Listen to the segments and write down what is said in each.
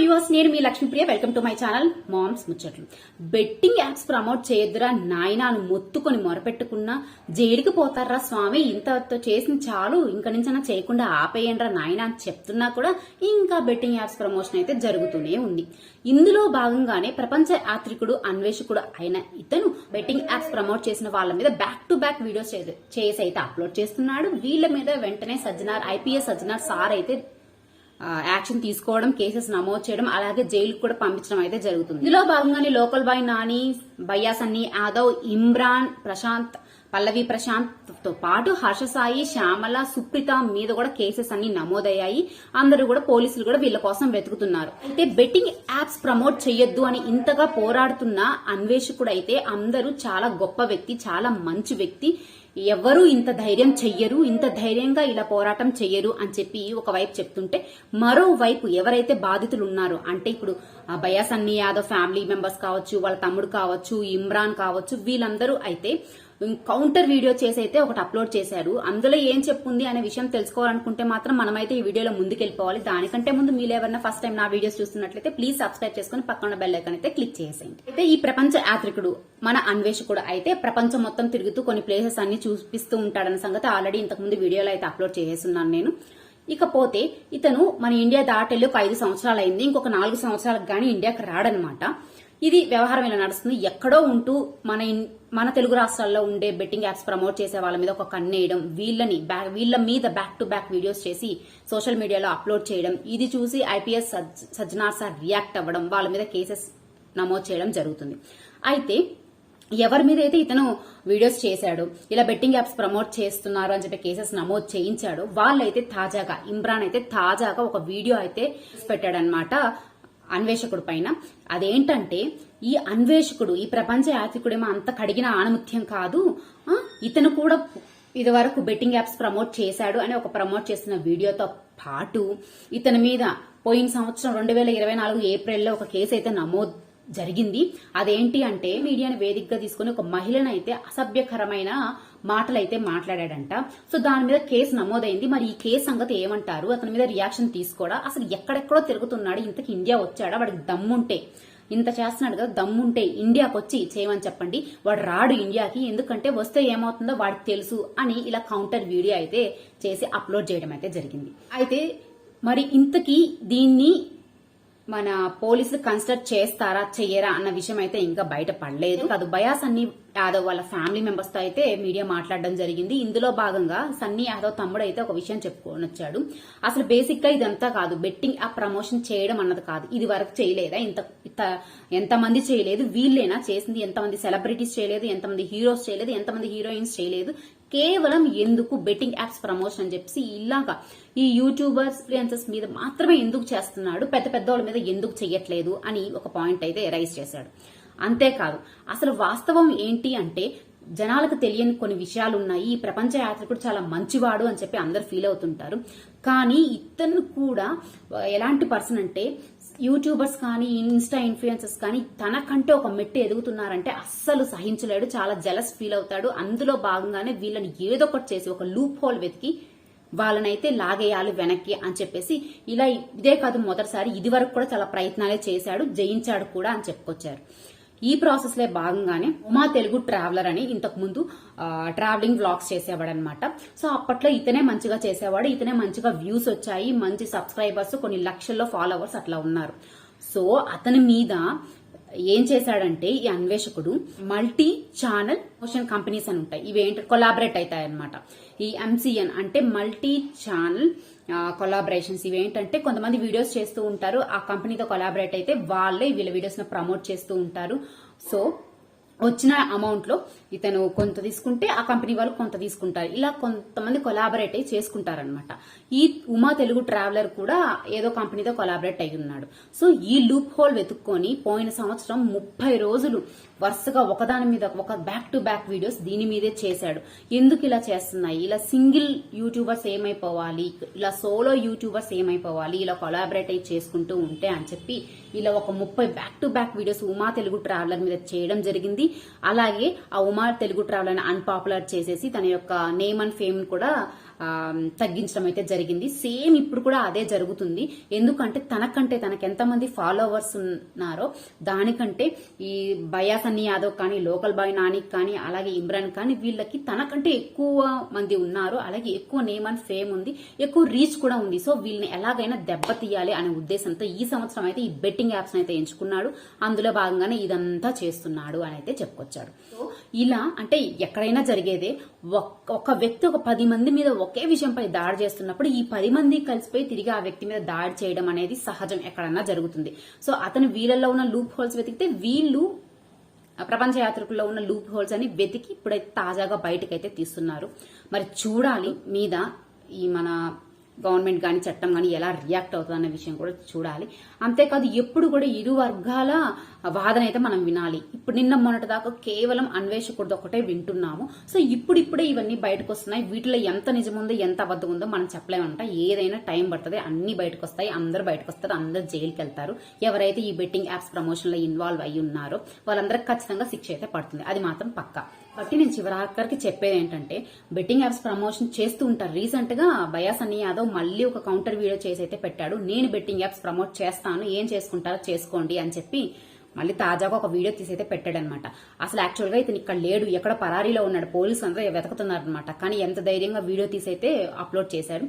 Viewers నేను మీ Lakshmipriya welcome to my channel moms ముచ్చట్లు betting apps promote చేయొద్దురా నాయనాను మొత్తుకొని మొరపెట్టుకున్నా జైలుకి పోతారా స్వామి ఇంత చేసిన చాలు ఇంక నుంచైనా చేయకుండా ఆపేయండిరా నాయన అని చెప్తున్నా కూడా ఇంకా బెట్టింగ్ యాప్స్ ప్రమోషన్ అయితే జరుగుతూనే ఉంది. ఇందులో భాగంగానే ప్రపంచ యాత్రికుడు అన్వేషకుడు అయిన ఇతను బెట్టింగ్ యాప్స్ ప్రమోట్ చేసిన వాళ్ళ మీద బ్యాక్ టు బ్యాక్ వీడియోస్ చేసి అయితే అప్లోడ్ చేస్తున్నాడు. వీళ్ళ మీద వెంటనే సజ్జనార్ ఐపీఎస్ సజ్జనార్ సార్ అయితే యాక్షన్ తీసుకోవడం కేసెస్ నమోదు చేయడం అలాగే జైలుకు కూడా పంపించడం అయితే జరుగుతుంది. ఇందులో భాగంగానే లోకల్ బాయ్ నాని బయ్యాసన్ని యాదవ్ ఇమ్రాన్ ప్రశాంత్ పల్లవి ప్రశాంత్తో పాటు హర్ష సాయి శ్యామల సుప్రిత మీద కూడా కేసెస్ అన్ని నమోదయ్యాయి. అందరూ కూడా పోలీసులు కూడా వీళ్ళ కోసం వెతుకుతున్నారు. అయితే బెట్టింగ్ యాప్స్ ప్రమోట్ చేయొద్దు అని ఇంతగా పోరాడుతున్న అన్వేషకుడు అయితే అందరూ చాలా గొప్ప వ్యక్తి చాలా మంచి వ్యక్తి. ఎవరు ఇంత ధైర్యం చెయ్యరు ఇంత ధైర్యంగా ఇలా పోరాటం చెయ్యరు అని చెప్పి ఒకవైపు చెప్తుంటే మరోవైపు ఎవరైతే బాధితులు ఉన్నారో అంటే ఇప్పుడు ఆ సన్నీ యాదవ్ ఫ్యామిలీ మెంబర్స్ కావచ్చు వాళ్ళ తమ్ముడు కావచ్చు ఇమ్రాన్ కావచ్చు వీళ్ళందరూ అయితే కౌంటర్ వీడియో చేసి అయితే ఒకటి అప్లోడ్ చేశారు. అందులో ఏం చెప్పుంది అనే విషయం తెలుసుకోవాలనుకుంటే మాత్రం మనమైతే ఈ వీడియోలో ముందుకెళ్ళిపోవాలి. దానికంటే ముందు మీరు ఎవరైనా ఫస్ట్ టైం నా వీడియోస్ చూస్తున్నట్లయితే ప్లీజ్ సబ్స్క్రైబ్ చేసుకుని పక్కన బెల్ ఐకన్ అయితే క్లిక్ చేసేయండి. అయితే ఈ ప్రపంచ యాత్రికుడు మన అన్వేషకుడు అయితే ప్రపంచం మొత్తం తిరుగుతూ కొన్ని ప్లేసెస్ అన్ని చూపిస్తూ ఉంటాడన్న సంగతి ఆల్రెడీ ఇంతకుముందు వీడియోలో అయితే అప్లోడ్ చేసేస్తున్నాను నేను. ఇకపోతే ఇతను మన ఇండియా దాటెళ్ళి ఒక ఐదు సంవత్సరాలు అయింది ఇంకొక నాలుగు సంవత్సరాలకు గానీ ఇండియాకి రాడనమాట. ఇది వ్యవహారం ఇలా నడుస్తుంది. ఎక్కడో ఉంటూ మన ఇన్- మన తెలుగు రాష్ట్రాల్లో ఉండే బెట్టింగ్ యాప్స్ ప్రమోట్ చేసే వాళ్ళ మీద ఒక కన్నేయడం వీళ్ళని బ్యాక్ వీళ్ళ మీద బ్యాక్ టు బ్యాక్ వీడియోస్ చేసి సోషల్ మీడియాలో అప్లోడ్ చేయడం ఇది చూసి ఐపీఎస్ సజ్జనార్ సార్ రియాక్ట్ అవ్వడం వాళ్ళ మీద కేసెస్ నమోదు చేయడం జరుగుతుంది. అయితే ఎవరి మీద అయితే ఇతను వీడియోస్ చేశాడు ఇలా బెట్టింగ్ యాప్స్ ప్రమోట్ చేస్తున్నారు అని చెప్పి కేసెస్ నమోదు చేయించాడు వాళ్ళైతే తాజాగా ఇమ్రాన్ అయితే తాజాగా ఒక వీడియో అయితే పెట్టాడనమాట అన్వేషకుడు పైన. అదేంటంటే ఈ అన్వేషకుడు ఈ ప్రపంచ యాత్రికుడేమో అంత కడిగిన ఆణముత్యం కాదు ఇతను కూడా ఇది వరకు బెట్టింగ్ యాప్స్ ప్రమోట్ చేశాడు అని ఒక ప్రమోట్ చేసిన వీడియోతో పాటు ఇతని మీద పోయిన సంవత్సరం రెండు వేల ఇరవై నాలుగు ఏప్రిల్లో ఒక కేసు అయితే నమోదు జరిగింది. అదేంటి అంటే మీడియాని వేదికగా తీసుకుని ఒక మహిళను అయితే అసభ్యకరమైన మాటలు అయితే మాట్లాడాడంట. సో దాని మీద కేసు నమోదైంది. మరి ఈ కేసు సంగతి ఏమంటారు? అతని మీద రియాక్షన్ తీసుకోడా? అసలు ఎక్కడెక్కడో తిరుగుతున్నాడు. ఇంతకి ఇండియా వచ్చాడా? వాడికి దమ్ముంటే. ఇంత చేస్తున్నాడు కదా దమ్ముంటే ఇండియాకి వచ్చి చేయమని చెప్పండి. వాడు రాడు ఇండియాకి. ఎందుకంటే వస్తే ఏమవుతుందో వాడికి తెలుసు అని ఇలా కౌంటర్ వీడియో అయితే చేసి అప్లోడ్ చేయడం అయితే జరిగింది. అయితే మరి ఇంతకీ దీన్ని మన పోలీసులు కన్సిడర్ చేస్తారా చెయ్యరా అన్న విషయం అయితే ఇంకా బయట పడలేదు. కాదు బయా సన్నీ యాదవ్ వాళ్ళ ఫ్యామిలీ మెంబర్స్తో అయితే మీడియా మాట్లాడడం జరిగింది. ఇందులో భాగంగా సన్నీ యాదవ్ తమ్ముడు అయితే ఒక విషయం చెప్పుకొని వచ్చాడు. అసలు బేసిక్గా ఇదంతా కాదు. బెట్టింగ్ ఆ ప్రమోషన్ చేయడం అన్నది కాదు. ఇది వరకు చేయలేదా? ఇంత ఇంత ఎంతమంది చేయలేదు? వీళ్ళేనా చేసింది? ఎంతమంది సెలబ్రిటీస్ చేయలేదు? ఎంతమంది హీరోస్ చేయలేదు? ఎంతమంది హీరోయిన్స్ చేయలేదు? కేవలం ఎందుకు బెట్టింగ్ యాప్స్ ప్రమోషన్ అని చెప్పి ఇలాగా ఈ యూట్యూబర్స్ ఇన్ఫ్లుయెన్సర్స్ మీద మాత్రమే ఎందుకు చేస్తున్నాడు? పెద్ద పెద్ద వాళ్ళ మీద ఎందుకు చెయ్యట్లేదు? అని ఒక పాయింట్ అయితే రైజ్ చేశాడు. అంతేకాదు అసలు వాస్తవం ఏంటి అంటే జనాలకు తెలియని కొన్ని విషయాలు ఉన్నాయి. ఈ ప్రపంచ యాత్రికుడు చాలా మంచివాడు అని చెప్పి అందరు ఫీల్ అవుతుంటారు. కానీ ఇతను కూడా ఎలాంటి పర్సన్ అంటే యూట్యూబర్స్ కానీ ఇన్స్టా ఇన్ఫ్లుయెన్సర్స్ కానీ తనకంటే ఒక మెట్టు ఎదుగుతున్నారంటే అస్సలు సహించలేడు చాలా జలస్ ఫీల్ అవుతాడు. అందులో భాగంగానే వీళ్ళని ఏదో ఒకటి చేసి ఒక లూప్ హోల్ వెతికి వాళ్ళనైతే లాగేయాలి వెనక్కి అని చెప్పేసి ఇలా ఇదే కాదు మొదటిసారి ఇది వరకు కూడా చాలా ప్రయత్నాలే చేశాడు జయించాడు కూడా అని చెప్పుకొచ్చారు. ఈ ప్రాసెస్లో భాగంగానే ఉమా తెలుగు ట్రావెలర్ అని ఇంతకు ముందు ట్రావెలింగ్ వ్లాగ్స్ చేసేవాడు అనమాట సో అప్పట్లో ఇతనే మంచిగా చేసేవాడు ఇతనే మంచిగా వ్యూస్ వచ్చాయి మంచి సబ్స్క్రైబర్స్ కొన్ని లక్షల్లో ఫాలోవర్స్ అట్లా ఉన్నారు. సో అతని మీద ఏం చేశాడంటే ఈ అన్వేషకుడు మల్టీ ఛానల్ మోషన్ కంపెనీస్ అని ఉంటాయి. ఇవి ఏంటి? కొలాబరేట్ అవుతాయి అనమాట ఈ ఎంసీఎన్ అంటే మల్టీ ఛానల్ కొలాబరేషన్స్. ఇవి ఏంటంటే కొంతమంది వీడియోస్ చేస్తూ ఉంటారు. ఆ కంపెనీతో కొలాబరేట్ అయితే వాళ్ళే వీళ్ళ వీడియోస్ను ప్రమోట్ చేస్తూ ఉంటారు. సో వచ్చిన అమౌంట్లో ఇతను కొంత తీసుకుంటే ఆ కంపెనీ వాళ్ళు కొంత తీసుకుంటారు. ఇలా కొంతమంది కొలాబరేట్ అయి చేసుకుంటారనమాట ఈ ఉమా తెలుగు ట్రావెలర్ కూడా ఏదో కంపెనీతో కొలాబరేట్ అయి ఉన్నాడు. సో ఈ లూప్ హోల్ వెతుక్కొని పోయిన సంవత్సరం ముప్పై రోజులు వరుసగా ఒకదాని మీద ఒక బ్యాక్ టు బ్యాక్ వీడియోస్ దీని మీదే చేశాడు. ఎందుకు ఇలా చేస్తున్నాయి? ఇలా సింగిల్ యూట్యూబర్స్ ఏమైపోవాలి? ఇలా సోలో యూట్యూబర్స్ ఏమైపోవాలి? ఇలా కొలాబరేట్ అయి చేసుకుంటూ ఉంటే అని చెప్పి ఇలా ఒక ముప్పై back to back videos Uma Telugu traveller మీద చేయడం జరిగింది. అలాగే ఆ ఉమా తెలుగు ట్రావెలర్ అన్పాపులర్ చేసేసి తన యొక్క నేమ్ అండ్ ఫేమ్ కూడా తగ్గించడం అయితే జరిగింది. సేమ్ ఇప్పుడు కూడా అదే జరుగుతుంది. ఎందుకంటే తనకంటే తనకు ఎంతమంది ఫాలోవర్స్ ఉన్నారో దానికంటే ఈ బయాస్ యాదవ్ కానీ లోకల్ బాయ్ నాని కానీ అలాగే ఇమ్రాన్ కానీ వీళ్ళకి తనకంటే ఎక్కువ మంది ఉన్నారు. అలాగే ఎక్కువ నేమ్ అండ్ ఫేమ్ ఉంది. ఎక్కువ రీచ్ కూడా ఉంది. సో వీళ్ళని ఎలాగైనా దెబ్బతీయాలి అనే ఉద్దేశంతో ఈ సంవత్సరం అయితే ఈ బెట్టింగ్ యాప్స్ అయితే ఎంచుకున్నాడు. అందులో భాగంగానే ఇదంతా చేస్తున్నాడు అని అయితే చెప్పుకొచ్చాడు. సో ఇలా అంటే ఎక్కడైనా జరిగేదే. ఒక వ్యక్తి ఒక పది మంది మీద ఒకే విషయంపై దాడి చేస్తున్నప్పుడు ఈ పది మంది కలిసిపోయి తిరిగి ఆ వ్యక్తి మీద దాడి చేయడం అనేది సహజం ఎక్కడన్నా జరుగుతుంది. సో అతను వీళ్ళల్లో ఉన్న లూప్ హోల్స్ వెతికితే వీళ్ళు ప్రపంచ యాత్రికుల్లో ఉన్న లూప్ హోల్స్ అని వెతికి ఇప్పుడైతే తాజాగా బయటకైతే తీస్తున్నారు. మరి చూడాలి మీద ఈ మన గవర్నమెంట్ కానీ చట్టం కానీ ఎలా రియాక్ట్ అవుతుందన్న విషయం కూడా చూడాలి. అంతేకాదు ఎప్పుడు కూడా ఇరు వర్గాల వాదన అయితే మనం వినాలి. ఇప్పుడు నిన్న మొన్నటి దాకా కేవలం అన్వేషకూడదు ఒకటే వింటున్నాము. సో ఇప్పుడు ఇప్పుడే ఇవన్నీ బయటకు వస్తున్నాయి వీటిలో ఎంత నిజముందో ఎంత అబద్ధం ఉందో మనం చెప్పలేమంట. ఏదైనా టైం పడుతుంది అన్ని బయటకు వస్తాయి అందరు బయటకు వస్తారు అందరు జైలుకి వెళ్తారు ఎవరైతే ఈ బెట్టింగ్ యాప్స్ ప్రమోషన్లో ఇన్వాల్వ్ అయ్యి ఉన్నారో వాళ్ళందరికి ఖచ్చితంగా శిక్ష అయితే పడుతుంది. అది మాత్రం పక్కా. కాబట్టి నేను చివరాఖరికి చెప్పేది ఏంటంటే బెట్టింగ్ యాప్స్ ప్రమోషన్ చేస్తూ ఉంటారు రీసెంట్గా బయాస్ అని యాదవ్ మళ్ళీ ఒక కౌంటర్ వీడియో చేసి అయితే పెట్టాడు. నేను బెట్టింగ్ యాప్స్ ప్రమోట్ చేస్తాను ఏం చేసుకుంటారో చేసుకోండి అని చెప్పి మళ్ళీ తాజాగా ఒక వీడియో తీసి అయితే పెట్టాడనమాట. అసలు యాక్చువల్గా ఇతను ఇక్కడ లేడు ఎక్కడ పరారీలో ఉన్నాడు పోలీసులు అందరూ వెతుకుతున్నారు అనమాట కానీ ఎంత ధైర్యంగా వీడియో తీసి అయితే అప్లోడ్ చేశాడు.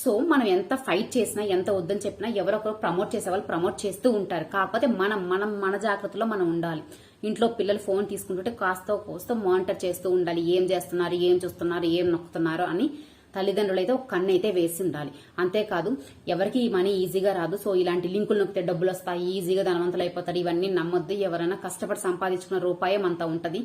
సో మనం ఎంత ఫైట్ చేసినా ఎంత వద్దని చెప్పినా ఎవరొకరు ప్రమోట్ చేసే వాళ్ళు ప్రమోట్ చేస్తూ ఉంటారు. కాకపోతే మనం మనం మన జాగ్రత్తలో మనం ఉండాలి. ఇంట్లో పిల్లలు ఫోన్ తీసుకుంటుంటే కాస్త కోస్త మానిటర్ చేస్తూ ఉండాలి. ఏం చేస్తున్నారు ఏం చూస్తున్నారు ఏం నొక్కుతున్నారు అని తల్లిదండ్రులు అయితే ఒక కన్ను అయితే వేసి ఉండాలి. అంతేకాదు ఎవరికి ఈ మనీ ఈజీగా రాదు. సో ఇలాంటి లింకులు నొక్కితే డబ్బులు వస్తాయి ఈజీగా ధనవంతులు అయిపోతారు. ఇవన్నీ నమ్మొద్దు. ఎవరైనా కష్టపడి సంపాదించుకున్న రూపాయం అంతా ఉంటది.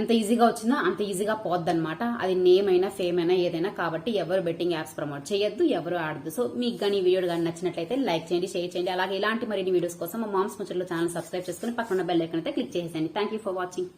ఎంత ఈజీగా వచ్చిందో అంత ఈజీగా పోద్దనమాట అది నేమ్ అయినా ఫేమ్ అయినా ఏదైనా కాబట్టి ఎవరు బెట్టింగ్ యాప్స్ ప్రమోట్ చేయొద్దు ఎవరు ఆడద్దు. సో మీకు కానీ వీడియో కానీ నచ్చినట్లయితే లైక్ చేయండి షేర్ చేయండి. అలాగే ఇలాంటి మరిన్ని వీడియోస్ కోసం మా మామ్స్ ముచ్చట్లో ఛానల్ సబ్స్క్రైబ్ చేసుకుని పక్కన బెల్ ఐకన్ అయితే క్లిక్ చేసేయండి. Thank you for watching